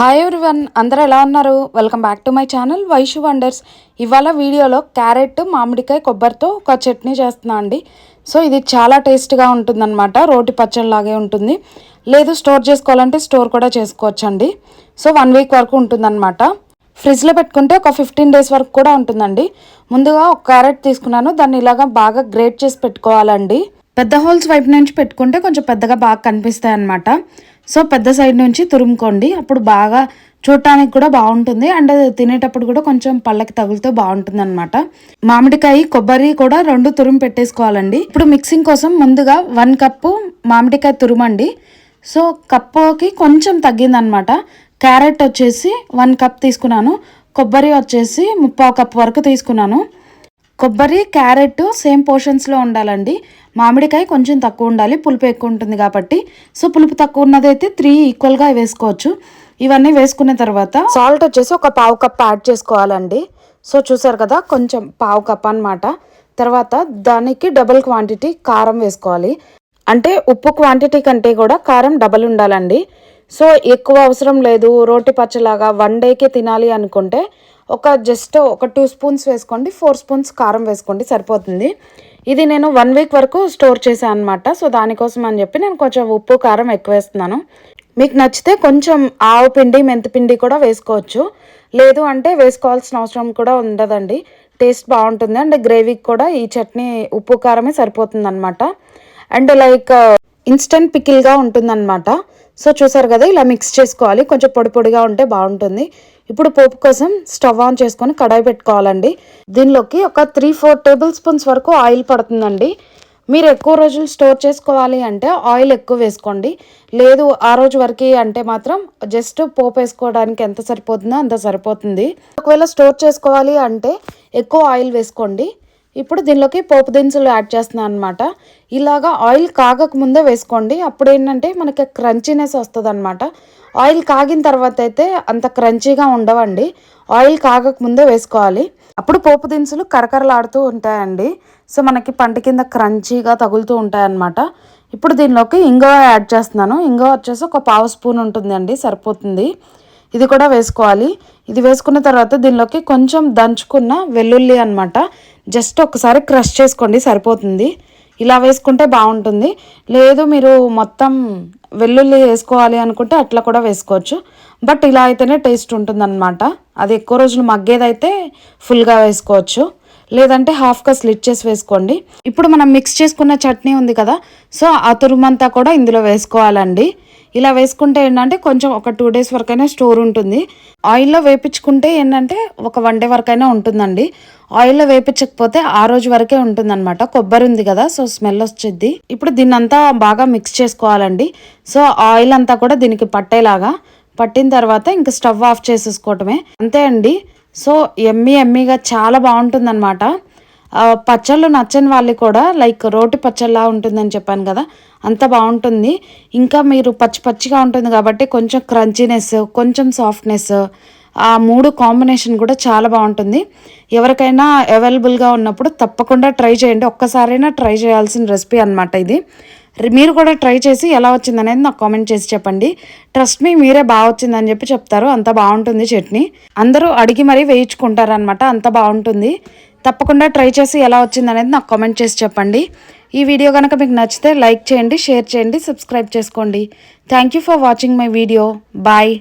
Hi everyone అందరూ ఎలా ఉన్నారు? Welcome back to my channel Vaishu wonders ఇవాళ వీడియోలో క్యారెట్ మామిడికాయ కొబ్బరితో ఒక చట్నీ చేస్తున్నా అండి. సో ఇది చాలా టేస్ట్గా ఉంటుందన్నమాట రోటి పచ్చడిలాగే ఉంటుంది. లేదు స్టోర్ చేసుకోవాలంటే స్టోర్ కూడా చేసుకోవచ్చు అండి సో వన్ వీక్ వరకు ఉంటుందన్నమాట. ఫ్రిడ్జ్లో పెట్టుకుంటే ఒక ఫిఫ్టీన్ డేస్ వరకు కూడా ఉంటుందండి. ముందుగా ఒక క్యారెట్ తీసుకున్నాను దాన్ని ఇలాగా బాగా గ్రేట్ చేసి పెట్టుకోవాలండి. పెద్ద హోల్స్ వైపు నుంచి పెట్టుకుంటే కొంచెం పెద్దగా బాగా కనిపిస్తాయి అన్నమాట సో పెద్ద సైడ్ నుంచి తురుముకోండి. అప్పుడు బాగా చూడటానికి కూడా బాగుంటుంది. అండ్ తినేటప్పుడు కూడా కొంచెం పళ్ళకి తగులుతూ బాగుంటుంది అనమాట మామిడికాయ కొబ్బరి కూడా రెండు తురుము పెట్టేసుకోవాలండి. ఇప్పుడు మిక్సింగ్ కోసం ముందుగా వన్ కప్పు మామిడికాయ తురుమండి. సో కప్పుకి కొంచెం తగ్గిందనమాట క్యారెట్ వచ్చేసి వన్ కప్ తీసుకున్నాను. కొబ్బరి వచ్చేసి ముప్పావు కప్ వరకు తీసుకున్నాను. కొబ్బరి క్యారెట్ సేమ్ పోర్షన్స్లో ఉండాలండి. మామిడికాయ కొంచెం తక్కువ ఉండాలి. పులుపు ఎక్కువ ఉంటుంది కాబట్టి. సో పులుపు తక్కువ ఉన్నదైతే త్రీ ఈక్వల్గా వేసుకోవచ్చు. ఇవన్నీ వేసుకున్న తర్వాత సాల్ట్ వచ్చేసి ఒక పావు కప్ యాడ్ చేసుకోవాలండి. సో చూసారు కదా కొంచెం పావు కప్ అనమాట తర్వాత దానికి డబుల్ క్వాంటిటీ కారం వేసుకోవాలి. అంటే ఉప్పు క్వాంటిటీ కంటే కూడా కారం డబల్ ఉండాలండి. సో ఎక్కువ అవసరం లేదు. రోటి పచ్చలాగా వన్ డేకే తినాలి అనుకుంటే ఒక జస్ట్ ఒక టూ స్పూన్స్ వేసుకోండి ఫోర్ స్పూన్స్ కారం వేసుకోండి సరిపోతుంది. ఇది నేను వన్ వీక్ వరకు స్టోర్ చేశాను అనమాట సో దానికోసం అని చెప్పి నేను కొంచెం ఉప్పు కారం ఎక్కువ వేస్తున్నాను. మీకు నచ్చితే కొంచెం ఆవు పిండి మెంతిపిండి కూడా వేసుకోవచ్చు. లేదు అంటే వేసుకోవాల్సిన అవసరం కూడా ఉండదండి. టేస్ట్ బాగుంటుంది. అండ్ గ్రేవీకి కూడా ఈ చట్నీ ఉప్పు కారమే సరిపోతుంది అనమాట అండ్ లైక్ ఇన్స్టెంట్ పికిల్గా ఉంటుందన్నమాట. సో చూసారు కదా ఇలా మిక్స్ చేసుకోవాలి. కొంచెం పొడి పొడిగా ఉంటే బాగుంటుంది. ఇప్పుడు పోపు కోసం స్టవ్ ఆన్ చేసుకొని కడాయి పెట్టుకోవాలండి. దీనిలోకి ఒక త్రీ ఫోర్ టేబుల్ స్పూన్స్ వరకు ఆయిల్ పడుతుందండి. మీరు ఎక్కువ రోజులు స్టోర్ చేసుకోవాలి అంటే ఆయిల్ ఎక్కువ వేసుకోండి. లేదు ఆ రోజు వరకు అంటే మాత్రం జస్ట్ పోపు వేసుకోవడానికి ఎంత సరిపోతుందో అంత సరిపోతుంది. ఒకవేళ స్టోర్ చేసుకోవాలి అంటే ఎక్కువ ఆయిల్ వేసుకోండి. ఇప్పుడు దీనిలోకి పోపు దినుసులు యాడ్ చేస్తున్నాను అనమాట ఇలాగా ఆయిల్ కాగక ముందే వేసుకోండి. అప్పుడు ఏంటంటే మనకి క్రంచీనెస్ వస్తుంది అనమాట ఆయిల్ కాగిన తర్వాత అయితే అంత క్రంచీగా ఉండవండి. ఆయిల్ కాగక ముందే వేసుకోవాలి. అప్పుడు పోపు దినుసులు కరకరలాడుతూ ఉంటాయండి. సో మనకి పంట కింద క్రంచీగా తగులుతూ ఉంటాయన్నమాట. ఇప్పుడు దీనిలోకి ఇంగవ యాడ్ చేస్తున్నాను. ఇంగవ వచ్చేసి ఒక పావు స్పూన్ ఉంటుందండి సరిపోతుంది. ఇది కూడా వేసుకోవాలి. ఇది వేసుకున్న తర్వాత దీనిలోకి కొంచెం దంచుకున్న వెల్లుల్లి అనమాట జస్ట్ ఒకసారి క్రష్ చేసుకోండి సరిపోతుంది. ఇలా వేసుకుంటే బాగుంటుంది. లేదు మీరు మొత్తం వెల్లుల్లి వేసుకోవాలి అనుకుంటే అట్లా కూడా వేసుకోవచ్చు. బట్ ఇలా అయితేనే టేస్ట్ ఉంటుందన్నమాట. అది ఎక్కువ రోజులు మగ్గేదైతే ఫుల్గా వేసుకోవచ్చు. లేదంటే హాఫ్గా స్లిట్ చేసి వేసుకోండి. ఇప్పుడు మనం మిక్స్ చేసుకున్న చట్నీ ఉంది కదా సో ఆ తురుమంతా కూడా ఇందులో వేసుకోవాలండి. ఇలా వేసుకుంటే ఏంటంటే కొంచెం ఒక టూ డేస్ వరకైనా స్టోర్ ఉంటుంది. ఆయిల్లో వేపించుకుంటే ఏంటంటే ఒక వన్ డే వరకైనా ఉంటుందండి. ఆయిల్లో వేపించకపోతే ఆ రోజు వరకే ఉంటుందన్నమాట. కొబ్బరి ఉంది కదా సో స్మెల్ వచ్చింది ఇప్పుడు దీన్ని అంతా బాగా మిక్స్ చేసుకోవాలండి. సో ఆయిల్ అంతా కూడా దీనికి పట్టేలాగా పట్టిన తర్వాత ఇంక స్టవ్ ఆఫ్ చేసేసుకోవటమే. అంతే అండి. సో ఎమ్మీ ఎమ్మీగా చాలా బాగుంటుందన్నమాట. పచ్చళ్ళు నచ్చని వాళ్ళు కూడా లైక్ రోటి పచ్చళ్ళలా ఉంటుందని చెప్పాను కదా అంత బాగుంటుంది. ఇంకా మీరు పచ్చి పచ్చిగా ఉంటుంది కాబట్టి కొంచెం క్రంచీనెస్ కొంచెం సాఫ్ట్నెస్ ఆ మూడు కాంబినేషన్ కూడా చాలా బాగుంటుంది. ఎవరికైనా అవైలబుల్గా ఉన్నప్పుడు తప్పకుండా ట్రై చేయండి. ఒక్కసారైనా ట్రై చేయాల్సిన రెసిపీ అనమాట ఇది. మీరు కూడా ట్రై చేసి ఎలా వచ్చింది అనేది నాకు కామెంట్ చేసి చెప్పండి. ట్రస్ట్ మీ మీరే బాగా వచ్చిందని చెప్పి చెప్తారు. అంత బాగుంటుంది చట్నీ. అందరూ అడిగి మరీ వేయించుకుంటారు అనమాట అంత బాగుంటుంది. తప్పకుండా ట్రై చేసి ఎలా వచ్చింది అనేది నాకు కామెంట్ చేసి చెప్పండి. ఈ వీడియో కనుక మీకు నచ్చితే లైక్ చేయండి షేర్ చేయండి సబ్స్క్రైబ్ చేసుకోండి. Thank you for watching my video bye